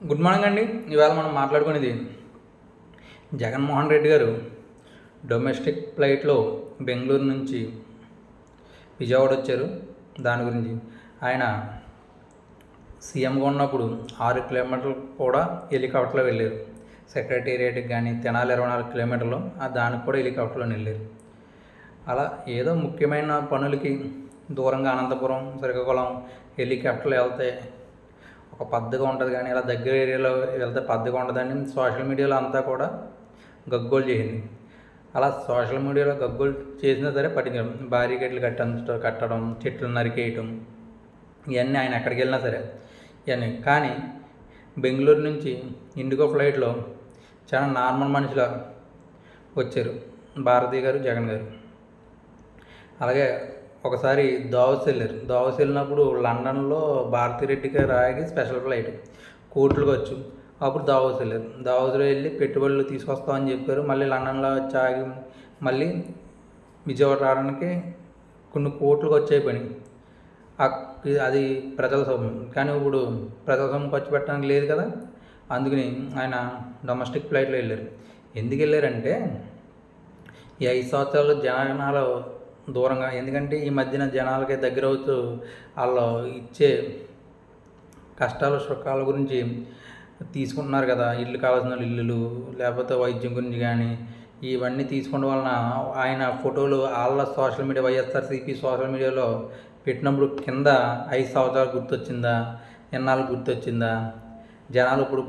Good morning అండి. ఇవాళ మనం మాట్లాడుకునేది జగన్మోహన్ రెడ్డి గారు డొమెస్టిక్ ఫ్లైట్లో బెంగళూరు నుంచి విజయవాడ వచ్చారు. దాని గురించి ఆయన సీఎంగా ఉన్నప్పుడు ఆరు కిలోమీటర్లు కూడా హెలికాప్టర్లో వెళ్ళారు. సెక్రటేరియట్కి కానీ తెనాలి ఇరవై నాలుగు కిలోమీటర్లు ఆ దానికి కూడా హెలికాప్టర్లో వెళ్ళారు. అలా ఏదో ముఖ్యమైన పనులకి దూరంగా అనంతపురం శ్రీకాకుళం హెలికాప్టర్లు వెళ్తే ఒక పద్దగా ఉంటుంది కానీ ఇలా దగ్గర ఏరియాలో వెళ్తే పద్దగా ఉండదని సోషల్ మీడియాలో అంతా కూడా గగ్గోలు చేసింది. అలా సోషల్ మీడియాలో గగ్గోలు చేసినా సరే పట్టించడం బారికేట్లు కట్టడం కట్టడం చెట్లు నరికేయటం ఇవన్నీ ఆయన ఎక్కడికి వెళ్ళినా సరే ఇవన్నీ. కానీ బెంగళూరు నుంచి ఇండిగో ఫ్లైట్లో చాలా నార్మల్ మనిషిలా వచ్చారు. భారతి గారు జగన్ గారు. అలాగే ఒకసారి దావోస్ వెళ్ళారు. దావస్ వెళ్ళినప్పుడు లండన్లో భారతిరెడ్డి గారు ఆగి స్పెషల్ ఫ్లైట్ కోట్లకు వచ్చు. అప్పుడు దావోస్ వెళ్ళారు. దావోస్లో వెళ్ళి పెట్టుబడులు తీసుకొస్తామని చెప్పారు. మళ్ళీ లండన్లో వచ్చి ఆగి మళ్ళీ విజయవాడ రావడానికి కొన్ని కోట్లకు వచ్చే పని అది ప్రజల సొమ్ము. కానీ ఇప్పుడు ప్రజల సొమ్ము ఖర్చు పెట్టడానికి లేదు కదా. అందుకని ఆయన డొమెస్టిక్ ఫ్లైట్లో వెళ్ళారు. ఎందుకు వెళ్ళారంటే ఈ ఐదు సంవత్సరాలు జనాలు దూరంగా. ఎందుకంటే ఈ మధ్యన జనాలకి దగ్గర అవుతూ వాళ్ళు ఇచ్చే కష్టాలు సుఖాల గురించి తీసుకుంటున్నారు కదా. ఇల్లు కావాల్సిన వాళ్ళు ఇల్లులు లేకపోతే వైద్యం గురించి కానీ ఇవన్నీ తీసుకోవడం వలన ఆయన ఫోటోలు వాళ్ళ సోషల్ మీడియా వైఎస్ఆర్సీపీ సోషల్ మీడియాలో పెట్టినప్పుడు కింద ఐదు సంవత్సరాలు గుర్తొచ్చిందా? ఎన్నాళ్ళు గుర్తొచ్చిందా? జనాలు ఇప్పుడు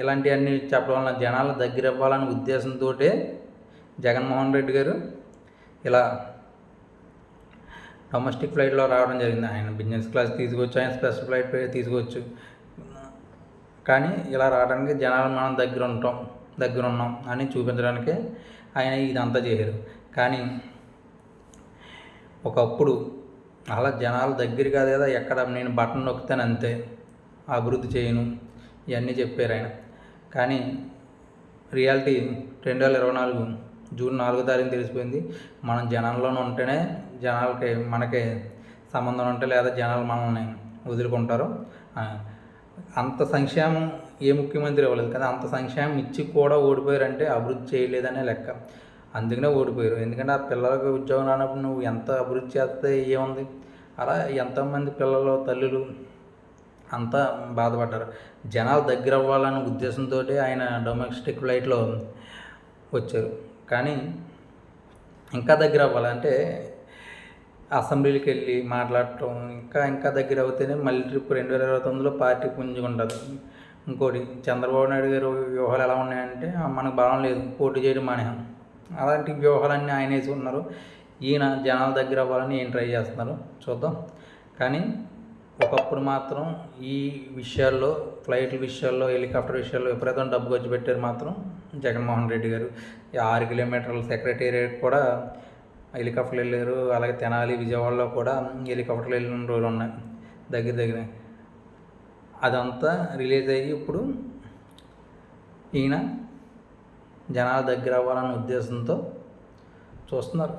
ఇలాంటివన్నీ చెప్పడం వలన జనాల దగ్గర ఇవ్వాలనే ఉద్దేశంతో జగన్మోహన్ రెడ్డి గారు ఇలా డొమెస్టిక్ ఫ్లైట్లో రావడం జరిగింది. ఆయన బిజినెస్ క్లాస్ తీసుకోవచ్చు ఆయన స్పెషల్ ఫ్లైట్ తీసుకోవచ్చు కానీ ఇలా రావడానికి జనాలు మనం దగ్గర ఉంటాం దగ్గర ఉన్నాం అని చూపించడానికి ఆయన ఇదంతా చేశారు. కానీ ఒకప్పుడు అలా జనాల దగ్గర కాదు కదా ఎక్కడ నేను బటన్ నొక్కుతాను అంతే. అభివృద్ధి చేయను ఇవన్నీ చెప్పారు ఆయన. కానీ రియాలిటీ రెండు వేల ఇరవై నాలుగు జూన్ నాలుగో తారీఖు తెలిసిపోయింది. మనం జనాల్లోనే ఉంటేనే జనాలకి మనకి సంబంధం ఉంటే లేదా జనాలు మనల్ని వదులుకుంటారు. అంత సంక్షేమం ఏ ముఖ్యమంత్రి ఇవ్వలేదు కదా. అంత సంక్షేమం ఇచ్చి కూడా ఓడిపోయారంటే అభివృద్ధి చేయలేదనే లెక్క. అందుకనే ఓడిపోయారు. ఎందుకంటే ఆ పిల్లలకు ఉద్యోగం రానప్పుడు నువ్వు ఎంత అభివృద్ధి చేస్తే ఏముంది? అలా ఎంతోమంది పిల్లలు తల్లులు అంతా బాధపడ్డారు. జనాలు దగ్గర అవ్వాలనే ఉద్దేశంతో ఆయన డొమెస్టిక్ ఫ్లైట్లో వచ్చారు. కానీ ఇంకా దగ్గర అవ్వాలంటే అసెంబ్లీకి వెళ్ళి మాట్లాడటం ఇంకా ఇంకా దగ్గర అవుతేనే మళ్ళీ ట్రిప్ రెండు వేల ఇరవై తొమ్మిదిలో పార్టీ పుంజుకుంటుంది. ఇంకోటి చంద్రబాబు నాయుడు గారు వ్యూహాలు ఎలా ఉన్నాయంటే మనకు బలం లేదు పోటీ చేయడం మానేహం అలాంటి వ్యూహాలన్నీ ఆయన వేసి ఉన్నారు ఈయన జనాల దగ్గర అవ్వాలని ఏం ట్రై చేస్తున్నారు. చూద్దాం. కానీ ఒకప్పుడు మాత్రం ఈ విషయాల్లో ఫ్లైట్ల విషయాల్లో హెలికాప్టర్ విషయాల్లో విపరీతం డబ్బు ఖర్చు పెట్టారు మాత్రం జగన్మోహన్ రెడ్డి గారు. ఆరు కిలోమీటర్ల సెక్రటేరియట్ కూడా హెలికాప్టర్లు వెళ్ళారు అలాగే తెనాలి విజయవాడలో కూడా హెలికాప్టర్లు వెళ్ళిన రోజులు ఉన్నాయి దగ్గర దగ్గర. అదంతా రిలీజ్ అయ్యి ఇప్పుడు ఈయన జనాల దగ్గర అవ్వాలన్న ఉద్దేశంతో చూస్తున్నారు.